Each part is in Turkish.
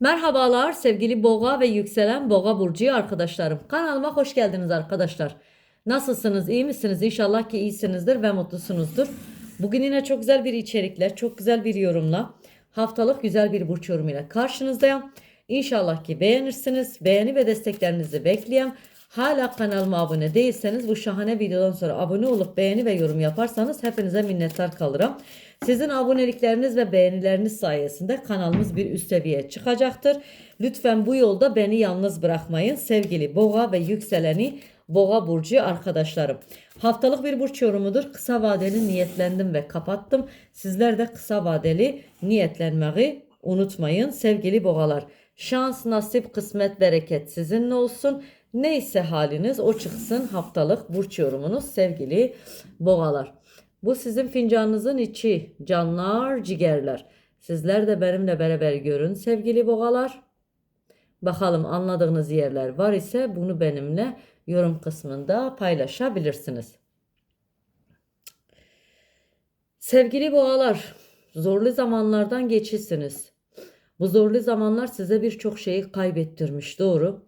Merhabalar sevgili boğa ve yükselen boğa burcu arkadaşlarım. Kanalıma hoş geldiniz arkadaşlar. Nasılsınız? iyi misiniz? İnşallah ki iyisinizdir ve mutlusunuzdur. Bugün yine çok güzel bir içerikle, çok güzel bir yorumla, haftalık güzel bir burç yorumuyla karşınızdayım. İnşallah ki beğenirsiniz. Beğeni ve desteklerinizi bekleyen Hala kanalıma abone değilseniz bu şahane videodan sonra abone olup beğeni ve yorum yaparsanız hepinize minnettar kalırım. Sizin abonelikleriniz ve beğenileriniz sayesinde kanalımız bir üst seviyeye çıkacaktır. Lütfen bu yolda beni yalnız bırakmayın sevgili boğa ve yükseleni boğa burcu arkadaşlarım. Haftalık bir burç yorumudur. Kısa vadeli niyetlendim ve kapattım. Sizler de kısa vadeli niyetlenmeyi unutmayın sevgili boğalar. Şans, nasip, kısmet, bereket sizinle olsun. Neyse haliniz o çıksın haftalık burç yorumunuz sevgili boğalar. Bu sizin fincanınızın içi canlar cigerler. Sizler de benimle beraber görün sevgili boğalar. Bakalım anladığınız yerler var ise bunu benimle yorum kısmında paylaşabilirsiniz. Sevgili boğalar, zorlu zamanlardan geçişsiniz. Bu zorlu zamanlar size birçok şeyi kaybettirmiş, doğru.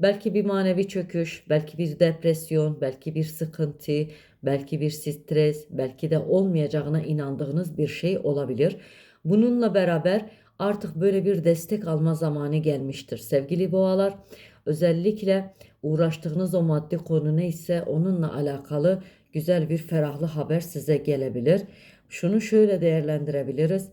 Belki bir manevi çöküş, belki bir depresyon, belki bir sıkıntı, belki bir stres, belki de olmayacağına inandığınız bir şey olabilir. Bununla beraber artık böyle bir destek alma zamanı gelmiştir sevgili boğalar. Özellikle uğraştığınız o maddi konu neyse onunla alakalı güzel bir ferahlı haber size gelebilir. Şunu şöyle değerlendirebiliriz.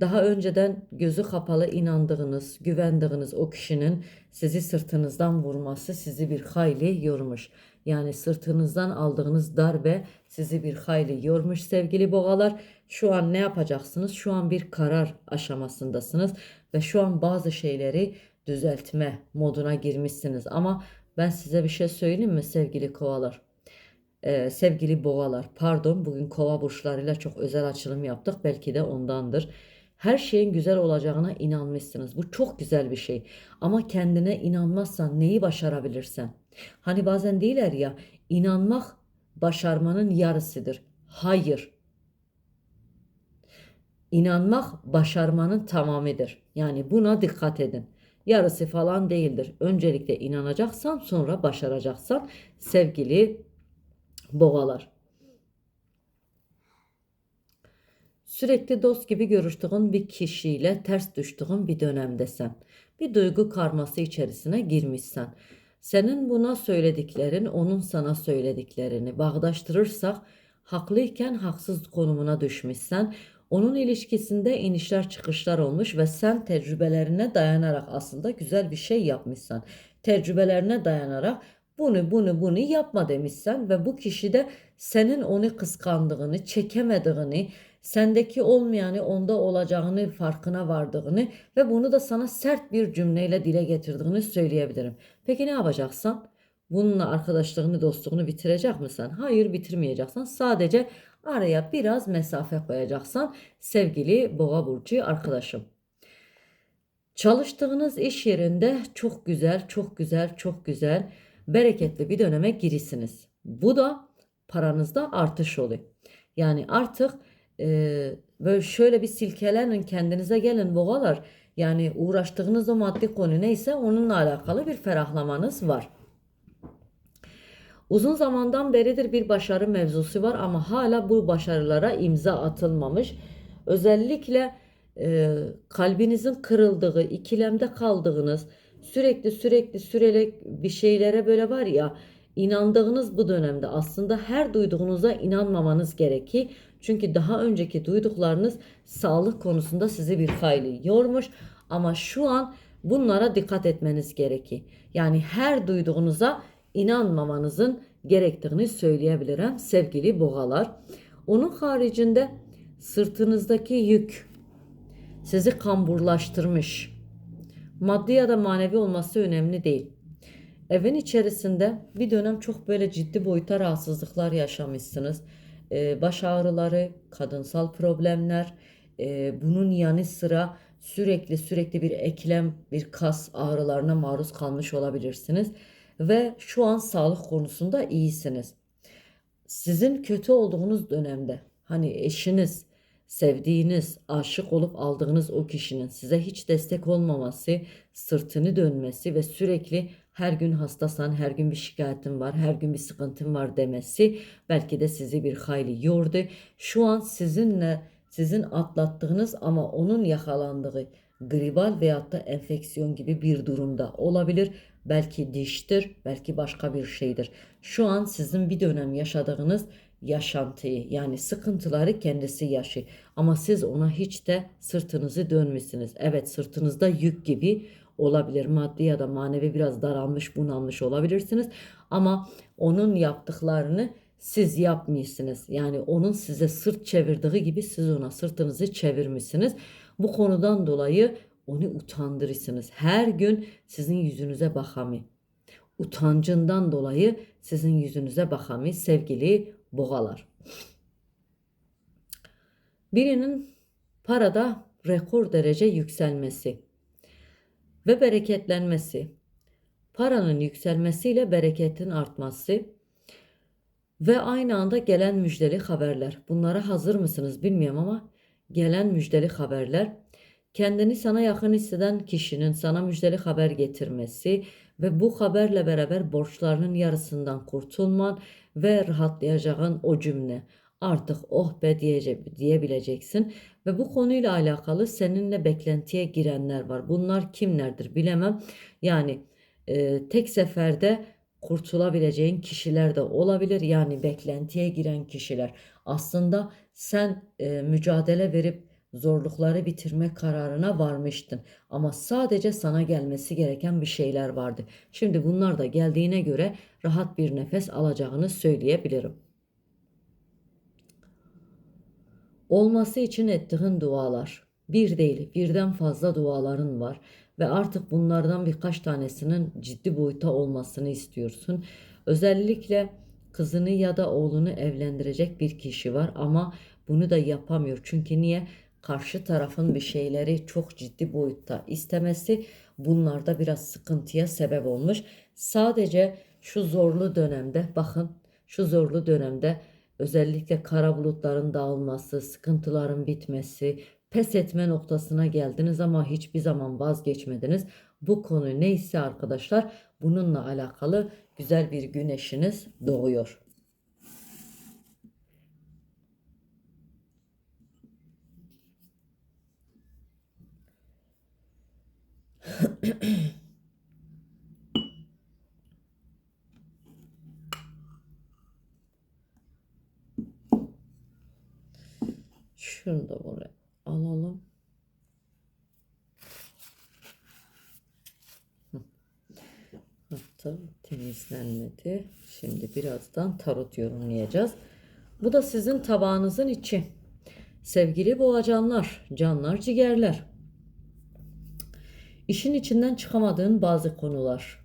Daha önceden gözü kapalı inandığınız, güvendiğiniz o kişinin sizi sırtınızdan vurması sizi bir hayli yormuş. Yani sırtınızdan aldığınız darbe sizi bir hayli yormuş sevgili boğalar. Şu an ne yapacaksınız? Şu an bir karar aşamasındasınız ve şu an bazı şeyleri düzeltme moduna girmişsiniz. Ama ben size bir şey söyleyeyim mi sevgili kovalar? Ee, sevgili boğalar pardon bugün kova burçlarıyla çok özel açılım yaptık belki de ondandır. Her şeyin güzel olacağına inanmışsınız. Bu çok güzel bir şey. Ama kendine inanmazsan neyi başarabilirsen. Hani bazen değiller ya inanmak başarmanın yarısıdır. Hayır. İnanmak başarmanın tamamıdır. Yani buna dikkat edin. Yarısı falan değildir. Öncelikle inanacaksan sonra başaracaksan sevgili boğalar. Sürekli dost gibi görüştüğün bir kişiyle ters düştüğün bir dönemdesən. Bir duygu karması içerisine girmişsən. Senin buna söylediklerin onun sana söylediklerini bağdaştırırsak haklıyken haksız konumuna düşmüşsən. Onun ilişkisinde inişler çıkışlar olmuş ve sen tecrübelerine dayanarak aslında güzel bir şey yapmışsan. Tecrübelerine dayanarak bunu bunu bunu yapma demişsen ve bu kişi de senin onu kıskandığını, çekemediğini, sendeki olmayanı onda olacağını farkına vardığını ve bunu da sana sert bir cümleyle dile getirdiğini söyleyebilirim. Peki ne yapacaksın? Bununla arkadaşlığını, dostluğunu bitirecek misin? Hayır bitirmeyeceksin. Sadece araya biraz mesafe koyacaksın sevgili boğa burcu arkadaşım. Çalıştığınız iş yerinde çok güzel, çok güzel, çok güzel, bereketli bir döneme girisiniz. Bu da paranızda artış oluyor. Yani artık e, böyle şöyle bir silkelenin kendinize gelin boğalar. Yani uğraştığınız o maddi konu neyse onunla alakalı bir ferahlamanız var. Uzun zamandan beridir bir başarı mevzusu var ama hala bu başarılara imza atılmamış. Özellikle e, kalbinizin kırıldığı, ikilemde kaldığınız, sürekli sürekli süreli bir şeylere böyle var ya inandığınız bu dönemde aslında her duyduğunuza inanmamanız gerekir. Çünkü daha önceki duyduklarınız sağlık konusunda sizi bir hayli yormuş ama şu an bunlara dikkat etmeniz gerekir. Yani her duyduğunuza inanmamanızın gerektiğini söyleyebilirim sevgili boğalar. Onun haricinde sırtınızdaki yük sizi kamburlaştırmış. Maddi ya da manevi olması önemli değil. Evin içerisinde bir dönem çok böyle ciddi boyuta rahatsızlıklar yaşamışsınız. Ee, baş ağrıları, kadınsal problemler, e, bunun yanı sıra sürekli sürekli bir eklem, bir kas ağrılarına maruz kalmış olabilirsiniz. Ve şu an sağlık konusunda iyisiniz. Sizin kötü olduğunuz dönemde hani eşiniz sevdiğiniz, aşık olup aldığınız o kişinin size hiç destek olmaması, sırtını dönmesi ve sürekli her gün hastasan, her gün bir şikayetin var, her gün bir sıkıntın var demesi belki de sizi bir hayli yordu. Şu an sizinle sizin atlattığınız ama onun yakalandığı gribal veyahut da enfeksiyon gibi bir durumda olabilir. Belki diştir, belki başka bir şeydir. Şu an sizin bir dönem yaşadığınız yaşantıyı yani sıkıntıları kendisi yaşıyor. Ama siz ona hiç de sırtınızı dönmüşsünüz. Evet sırtınızda yük gibi olabilir. Maddi ya da manevi biraz daralmış, bunalmış olabilirsiniz. Ama onun yaptıklarını siz yapmıyorsunuz. Yani onun size sırt çevirdiği gibi siz ona sırtınızı çevirmişsiniz. Bu konudan dolayı onu utandırırsınız. Her gün sizin yüzünüze bakamıyor. Utancından dolayı sizin yüzünüze bakamıyor sevgili boğalar. Birinin parada rekor derece yükselmesi ve bereketlenmesi, paranın yükselmesiyle bereketin artması ve aynı anda gelen müjdeli haberler. Bunlara hazır mısınız bilmiyorum ama gelen müjdeli haberler kendini sana yakın hisseden kişinin sana müjdeli haber getirmesi ve bu haberle beraber borçlarının yarısından kurtulman ve rahatlayacağın o cümle. Artık oh be diyece, diyebileceksin ve bu konuyla alakalı seninle beklentiye girenler var. Bunlar kimlerdir bilemem. Yani e, tek seferde kurtulabileceğin kişiler de olabilir. Yani beklentiye giren kişiler. Aslında sen e, mücadele verip zorlukları bitirme kararına varmıştın. Ama sadece sana gelmesi gereken bir şeyler vardı. Şimdi bunlar da geldiğine göre rahat bir nefes alacağını söyleyebilirim. Olması için ettiğin dualar. Bir değil, birden fazla duaların var ve artık bunlardan birkaç tanesinin ciddi boyuta olmasını istiyorsun. Özellikle kızını ya da oğlunu evlendirecek bir kişi var ama bunu da yapamıyor. Çünkü niye? Karşı tarafın bir şeyleri çok ciddi boyutta istemesi bunlarda biraz sıkıntıya sebep olmuş. Sadece şu zorlu dönemde bakın şu zorlu dönemde özellikle kara bulutların dağılması, sıkıntıların bitmesi, pes etme noktasına geldiniz ama hiçbir zaman vazgeçmediniz. Bu konu neyse arkadaşlar bununla alakalı güzel bir güneşiniz doğuyor. Şunu da buraya alalım. Hatta temizlenmedi. Şimdi birazdan tarot yorumlayacağız. Bu da sizin tabağınızın içi. Sevgili boğacanlar, canlar, ciğerler. İşin içinden çıkamadığın bazı konular,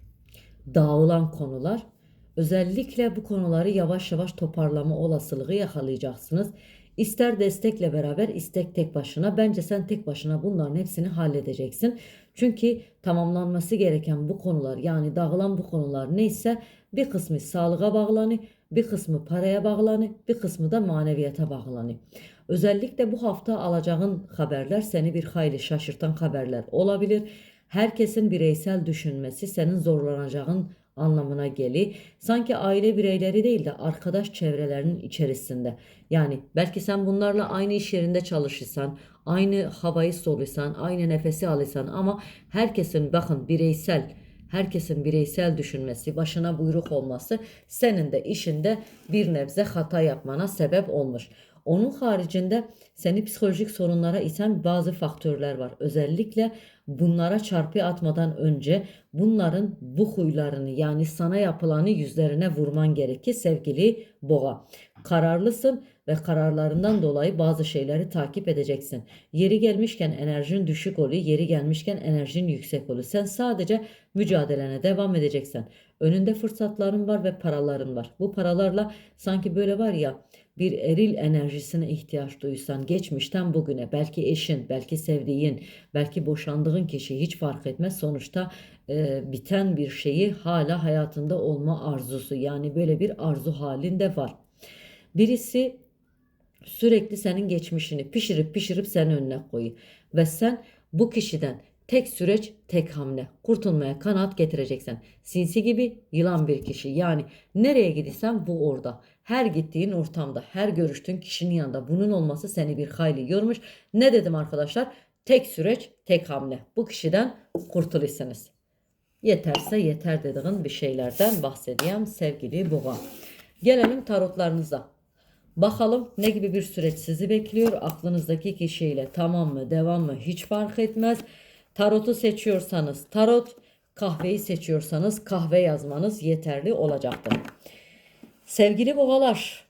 dağılan konular, özellikle bu konuları yavaş yavaş toparlama olasılığı yakalayacaksınız. İster destekle beraber istek tek başına. Bence sen tek başına bunların hepsini halledeceksin. Çünkü tamamlanması gereken bu konular yani dağılan bu konular neyse bir kısmı sağlığa bağlanı, bir kısmı paraya bağlanı, bir kısmı da maneviyata bağlanı. Özellikle bu hafta alacağın haberler seni bir hayli şaşırtan haberler olabilir. Herkesin bireysel düşünmesi senin zorlanacağın anlamına geli. Sanki aile bireyleri değil de arkadaş çevrelerinin içerisinde. Yani belki sen bunlarla aynı iş yerinde çalışırsan, aynı havayı solusan, aynı nefesi alırsan ama herkesin bakın bireysel herkesin bireysel düşünmesi, başına buyruk olması senin de işinde bir nebze hata yapmana sebep olmuş. Onun haricinde seni psikolojik sorunlara iten bazı faktörler var. Özellikle bunlara çarpı atmadan önce bunların bu huylarını yani sana yapılanı yüzlerine vurman gerekir sevgili boğa. Kararlısın ve kararlarından dolayı bazı şeyleri takip edeceksin. Yeri gelmişken enerjin düşük oluyor, yeri gelmişken enerjin yüksek oluyor. Sen sadece mücadelene devam edeceksin. Önünde fırsatların var ve paraların var. Bu paralarla sanki böyle var ya bir eril enerjisine ihtiyaç duysan geçmişten bugüne belki eşin, belki sevdiğin, belki boşandığın kişi hiç fark etmez. Sonuçta e, biten bir şeyi hala hayatında olma arzusu yani böyle bir arzu halinde var. Birisi sürekli senin geçmişini pişirip pişirip senin önüne koyuyor. Ve sen bu kişiden tek süreç tek hamle kurtulmaya kanaat getireceksin. Sinsi gibi yılan bir kişi yani nereye gidiysen bu orada. Her gittiğin ortamda her görüştüğün kişinin yanında bunun olması seni bir hayli yormuş. Ne dedim arkadaşlar? Tek süreç tek hamle. Bu kişiden kurtulursunuz. Yeterse yeter dediğin bir şeylerden bahsedeyim sevgili boğa. Gelelim tarotlarınıza. Bakalım ne gibi bir süreç sizi bekliyor. Aklınızdaki kişiyle tamam mı devam mı hiç fark etmez. Tarotu seçiyorsanız tarot, kahveyi seçiyorsanız kahve yazmanız yeterli olacaktır. Sevgili boğalar,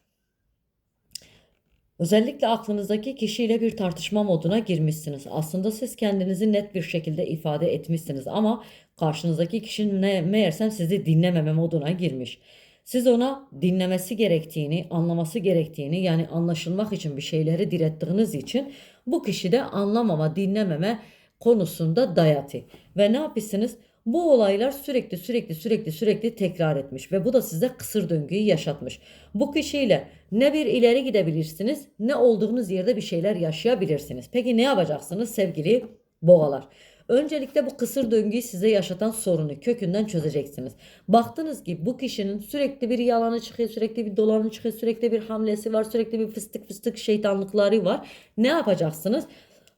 Özellikle aklınızdaki kişiyle bir tartışma moduna girmişsiniz. Aslında siz kendinizi net bir şekilde ifade etmişsiniz ama karşınızdaki kişi ne, meğersem sizi dinlememe moduna girmiş. Siz ona dinlemesi gerektiğini, anlaması gerektiğini yani anlaşılmak için bir şeyleri direttiğiniz için bu kişi de anlamama, dinlememe konusunda dayatı. Ve ne yapıyorsunuz? Bu olaylar sürekli sürekli sürekli sürekli tekrar etmiş ve bu da size kısır döngüyü yaşatmış. Bu kişiyle ne bir ileri gidebilirsiniz ne olduğunuz yerde bir şeyler yaşayabilirsiniz. Peki ne yapacaksınız sevgili boğalar? Öncelikle bu kısır döngüyü size yaşatan sorunu kökünden çözeceksiniz. Baktınız ki bu kişinin sürekli bir yalanı çıkıyor, sürekli bir dolanı çıkıyor, sürekli bir hamlesi var, sürekli bir fıstık fıstık şeytanlıkları var. Ne yapacaksınız?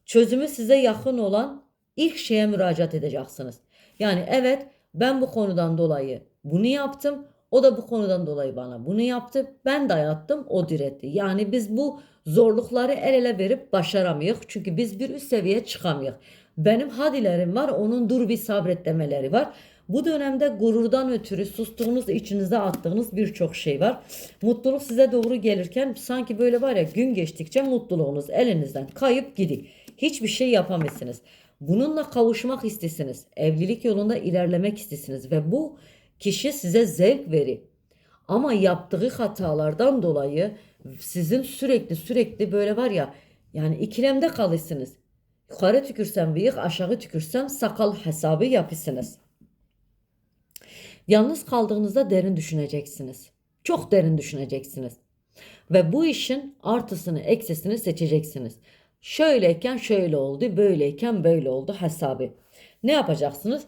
Çözümü size yakın olan ilk şeye müracaat edeceksiniz. Yani evet ben bu konudan dolayı bunu yaptım. O da bu konudan dolayı bana bunu yaptı. Ben dayattım, o diretti. Yani biz bu zorlukları el ele verip başaramıyoruz. Çünkü biz bir üst seviyeye çıkamıyoruz. Benim hadilerim var, onun dur bir sabret demeleri var. Bu dönemde gururdan ötürü sustuğunuz, içinize attığınız birçok şey var. Mutluluk size doğru gelirken sanki böyle var ya gün geçtikçe mutluluğunuz elinizden kayıp gidiyor. Hiçbir şey yapamazsınız. Bununla kavuşmak istesiniz. Evlilik yolunda ilerlemek istesiniz ve bu kişi size zevk verir. Ama yaptığı hatalardan dolayı sizin sürekli sürekli böyle var ya yani ikilemde kalırsınız. Yukarı tükürsem bıyık, aşağı tükürsem sakal hesabı yapısınız. Yalnız kaldığınızda derin düşüneceksiniz. Çok derin düşüneceksiniz. Ve bu işin artısını, eksisini seçeceksiniz. Şöyleyken şöyle oldu, böyleyken böyle oldu hesabı. Ne yapacaksınız?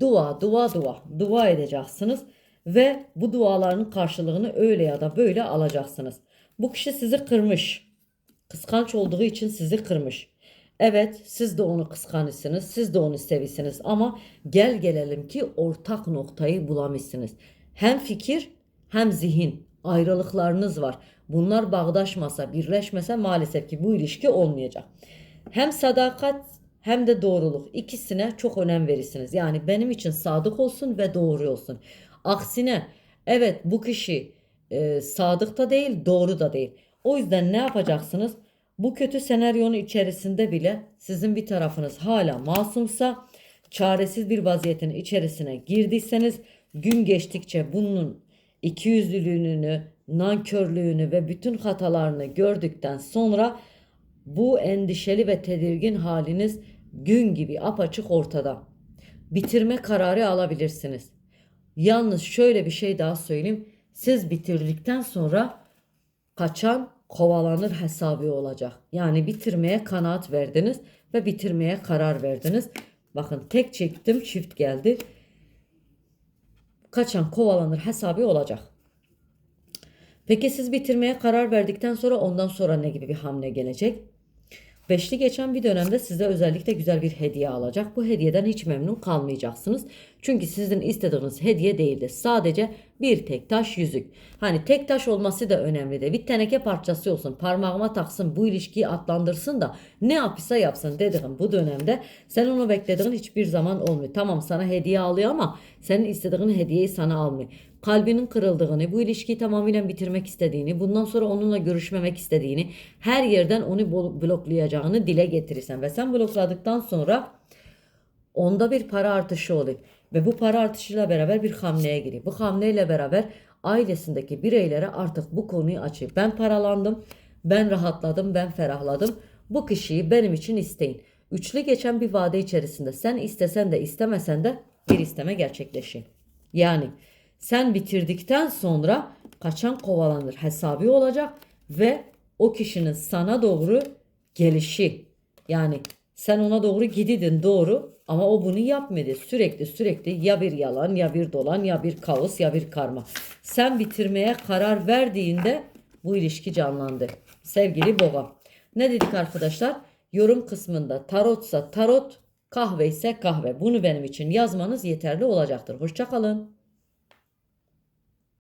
Dua, dua, dua. Dua edeceksiniz ve bu duaların karşılığını öyle ya da böyle alacaksınız. Bu kişi sizi kırmış. Kıskanç olduğu için sizi kırmış. Evet siz de onu kıskanırsınız, siz de onu sevirsiniz ama gel gelelim ki ortak noktayı bulamışsınız. Hem fikir hem zihin ayrılıklarınız var. Bunlar bağdaşmasa, birleşmese maalesef ki bu ilişki olmayacak. Hem sadakat hem de doğruluk ikisine çok önem verirsiniz. Yani benim için sadık olsun ve doğru olsun. Aksine evet bu kişi e, sadık da değil, doğru da değil. O yüzden ne yapacaksınız? Bu kötü senaryonun içerisinde bile sizin bir tarafınız hala masumsa, çaresiz bir vaziyetin içerisine girdiyseniz gün geçtikçe bunun ikiyüzlülüğünü, nankörlüğünü ve bütün hatalarını gördükten sonra bu endişeli ve tedirgin haliniz gün gibi apaçık ortada. Bitirme kararı alabilirsiniz. Yalnız şöyle bir şey daha söyleyeyim. Siz bitirdikten sonra kaçan kovalanır hesabı olacak. Yani bitirmeye kanaat verdiniz ve bitirmeye karar verdiniz. Bakın tek çektim çift geldi. Kaçan kovalanır hesabı olacak. Peki siz bitirmeye karar verdikten sonra ondan sonra ne gibi bir hamle gelecek? Beşli geçen bir dönemde size özellikle güzel bir hediye alacak. Bu hediyeden hiç memnun kalmayacaksınız. Çünkü sizin istediğiniz hediye değildi. Sadece bir tek taş yüzük. Hani tek taş olması da önemli de. Bir teneke parçası olsun. Parmağıma taksın. Bu ilişkiyi atlandırsın da ne yapsa yapsın dediğim bu dönemde sen onu beklediğin hiçbir zaman olmuyor. Tamam sana hediye alıyor ama senin istediğin hediyeyi sana almıyor kalbinin kırıldığını, bu ilişkiyi tamamıyla bitirmek istediğini, bundan sonra onunla görüşmemek istediğini, her yerden onu bloklayacağını dile getirirsen ve sen blokladıktan sonra onda bir para artışı oluyor. Ve bu para artışıyla beraber bir hamleye giriyor. Bu hamleyle beraber ailesindeki bireylere artık bu konuyu açıyor. Ben paralandım, ben rahatladım, ben ferahladım. Bu kişiyi benim için isteyin. Üçlü geçen bir vade içerisinde sen istesen de istemesen de bir isteme gerçekleşiyor. Yani sen bitirdikten sonra kaçan kovalanır hesabı olacak ve o kişinin sana doğru gelişi. Yani sen ona doğru gididin doğru ama o bunu yapmadı. Sürekli sürekli ya bir yalan ya bir dolan ya bir kaos ya bir karma. Sen bitirmeye karar verdiğinde bu ilişki canlandı. Sevgili boğa. Ne dedik arkadaşlar? Yorum kısmında tarotsa tarot, kahve ise kahve. Bunu benim için yazmanız yeterli olacaktır. Hoşçakalın.